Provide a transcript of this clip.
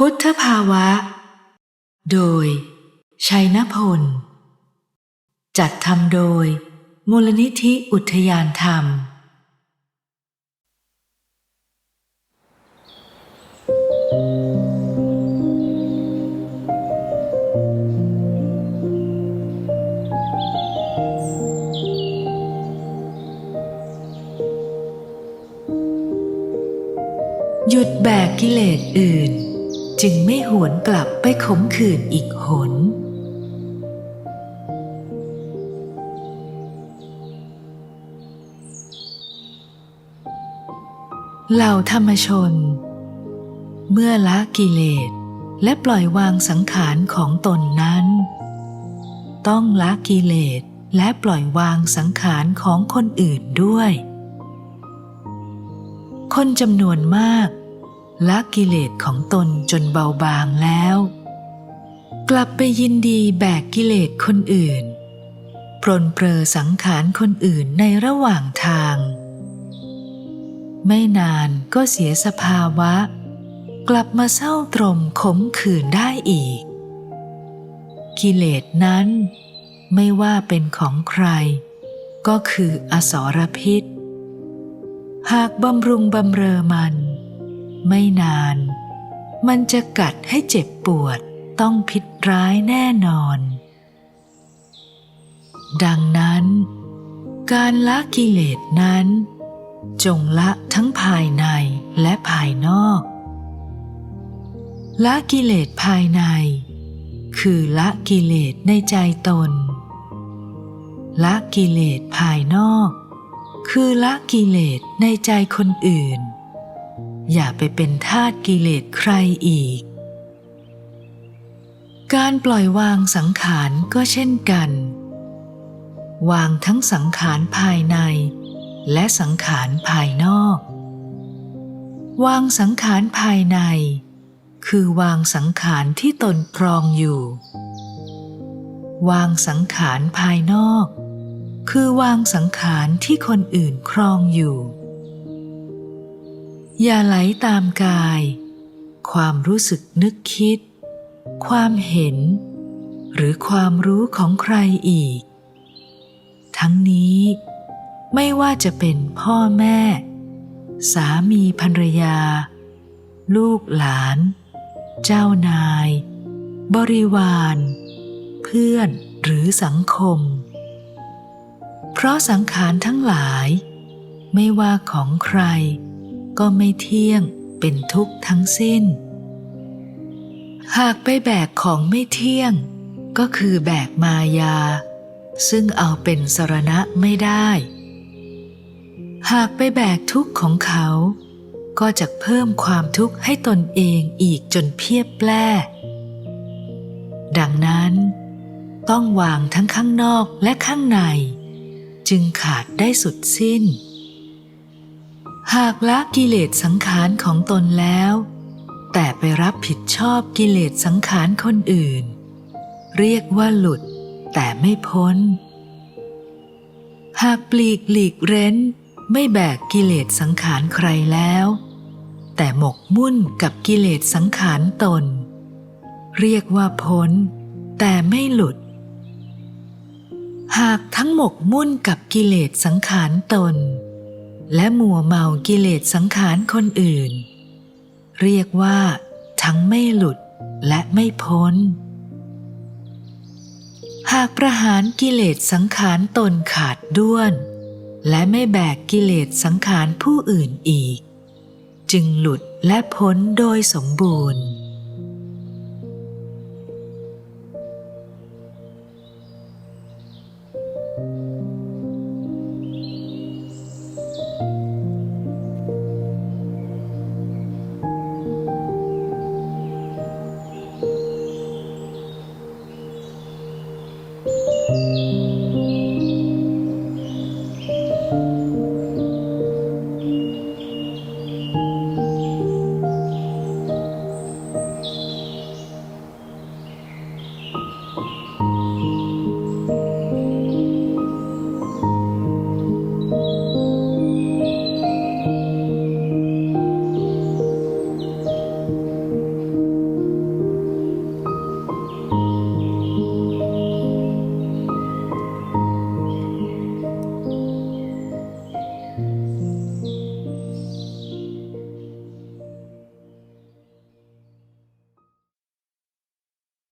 พุทธภาวะ โดย ชัยนพล จัดทำโดย มูลนิธิอุทยานธรรม หยุดแบกกิเลสอื่น จึงไม่หวนกลับไปขมขื่นอีกหน เหล่าธรรมชน เมื่อละกิเลสและปล่อยวางสังขารของตนนั้น ต้องละกิเลสและปล่อยวางสังขารของคนอื่นด้วย คนจำนวนมาก ละกิเลสของตนจนเบาบางแล้ว กลับไปยินดีแบกกิเลสคนอื่น ปรนเปรอสังขารคนอื่นในระหว่างทาง ไม่นานก็เสียสภาวะ กลับมาเศร้าตรมขมขื่นได้อีก กิเลสนั้นไม่ว่าเป็นของใคร ก็คืออสรพิษ หากบำรุงบำเรอมัน ไม่นาน มันจะกัดให้เจ็บปวดต้องพิษร้ายแน่นอน ดังนั้น การละกิเลสนั้น จงละทั้งภายในและภายนอก ละกิเลสภายใน คือละกิเลสในใจตน ละกิเลสภายนอก คือละกิเลสในใจคนอื่น อย่าไปเป็นทาสกิเลสใครอีก การปล่อยวางสังขารก็เช่นกัน วางทั้งสังขารภายใน และสังขารภายนอก วางสังขารภายใน คือวางสังขารที่ตนครองอยู่ วางสังขารภายนอก คือวางสังขารที่คนอื่นครองอยู่ อย่าไหลตามกาย ความรู้สึกนึกคิด ความเห็น หรือความรู้ของใครอีก ทั้งนี้ไม่ว่าจะเป็นพ่อแม่ สามีภรรยา ลูกหลาน เจ้านาย บริวาร เพื่อนหรือสังคม เพราะสังขารทั้งหลาย ไม่ว่าของใคร ก็ไม่เที่ยงเป็นทุกข์ทั้งสิ้น หากไปแบกของไม่เที่ยง ก็คือแบกมายา ซึ่งเอาเป็นสรณะไม่ได้ หากไปแบกทุกข์ของเขา ก็จะเพิ่มความทุกข์ให้ตนเองอีกจนเพียบแปร่ดังนั้น ต้องวางทั้งข้างนอกและข้างใน จึงขาดได้สุดสิ้น หากละกิเลสสังขารของตนแล้ว แต่ไปรับผิดชอบกิเลสสังขารคนอื่น เรียกว่าหลุด แต่ไม่พ้น หากปลีกหลีกเร้น ไม่แบกกิเลสสังขารใครแล้ว แต่หมกมุ่นกับกิเลสสังขารตน เรียกว่าพ้น แต่ไม่หลุด หากทั้งหมกมุ่นกับกิเลสสังขารตน และมัวเมากิเลสสังขารคนอื่น เรียกว่าทั้งไม่หลุดและไม่พ้น หากประหารกิเลสสังขารตนขาดด้วน และไม่แบกกิเลสสังขารผู้อื่นอีก จึงหลุดและพ้นโดยสมบูรณ์